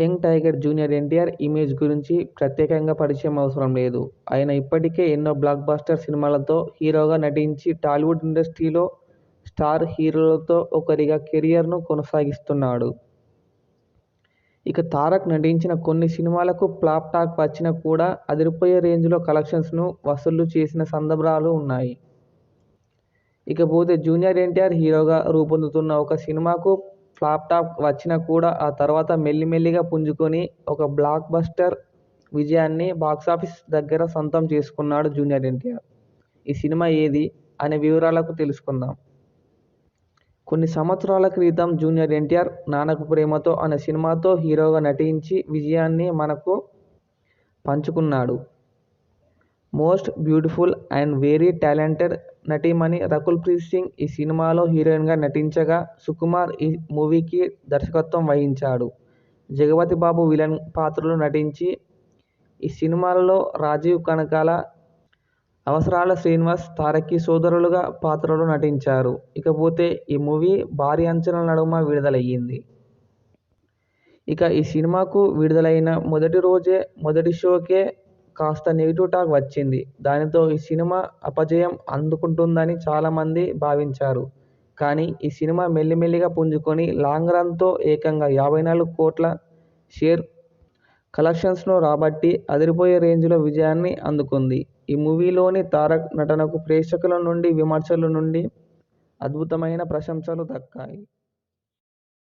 Young tiger junior NTR image గురించి ప్రత్యేకంగా పరిచయం అవసరం లేదు. ఆయన ఇప్పటికే ఎన్నో బ్లాక్ బస్టర్ సినిమాలతో హీరోగా నటించి టాలీవుడ్ ఇండస్ట్రీలో స్టార్ హీరోలతో ఒకరిగా కెరియర్ను కొనసాగిస్తున్నాడు. ఇక తారక్ నటించిన కొన్ని సినిమాలకు ప్లాప్ టాక్ వచ్చినా కూడా అదిరిపోయే రేంజ్లో కలెక్షన్స్ను వసూళ్ళు చేసిన సందర్భాలు ఉన్నాయి. ఇకపోతే జూనియర్ ఎన్టీఆర్ హీరోగా రూపొందుతున్న ఒక సినిమాకు ఫ్లాప్టాప్ వచ్చినా కూడా ఆ తర్వాత మెల్లిమెల్లిగా పుంజుకొని ఒక బ్లాక్ బస్టర్ విజయాన్ని బాక్సాఫీస్ దగ్గర సొంతం చేసుకున్నాడు జూనియర్ ఎన్టీఆర్. ఈ సినిమా ఏది? అనే వివరాలకు తెలుసుకుందాం. కొన్ని సంవత్సరాల క్రితం జూనియర్ ఎన్టీఆర్ 'నాన్నకు ప్రేమతో' అనే సినిమాతో హీరోగా నటించి విజయాన్ని మనకు పంచుకున్నాడు. Most beautiful and very talented నటీమణి Rakul Preet Singh ఈ సినిమాలో హీరోయిన్గా నటించగా సుకుమార్ ఈ మూవీకి దర్శకత్వం వహించాడు. జగపతి బాబు విలన్ పాత్రలో నటించి ఈ సినిమాలలో రాజీవ్ కనకాల, అవసరాల శ్రీనివాస్, తారకి సోదరులుగా పాత్రలు నటించారు. ఇకపోతే ఈ మూవీ భారీ అంచనాల నడుమ విడుదలయ్యింది. ఇక ఈ సినిమాకు విడుదలైన మొదటి రోజే మొదటి షోకే కాస్త నెగిటివ్ టాక్ వచ్చింది. దానితో ఈ సినిమా అపజయం అందుకుంటుందని చాలామంది భావించారు. కానీ ఈ సినిమా మెల్లిమెల్లిగా పుంజుకొని లాంగ్ రన్తో ఏకంగా యాభై నాలుగు కోట్ల షేర్ కలెక్షన్స్ను రాబట్టి అదిరిపోయే రేంజ్లో విజయాన్ని అందుకుంది. ఈ మూవీలోని తారక్ నటనకు ప్రేక్షకుల నుండి, విమర్శల నుండి అద్భుతమైన ప్రశంసలు దక్కాయి.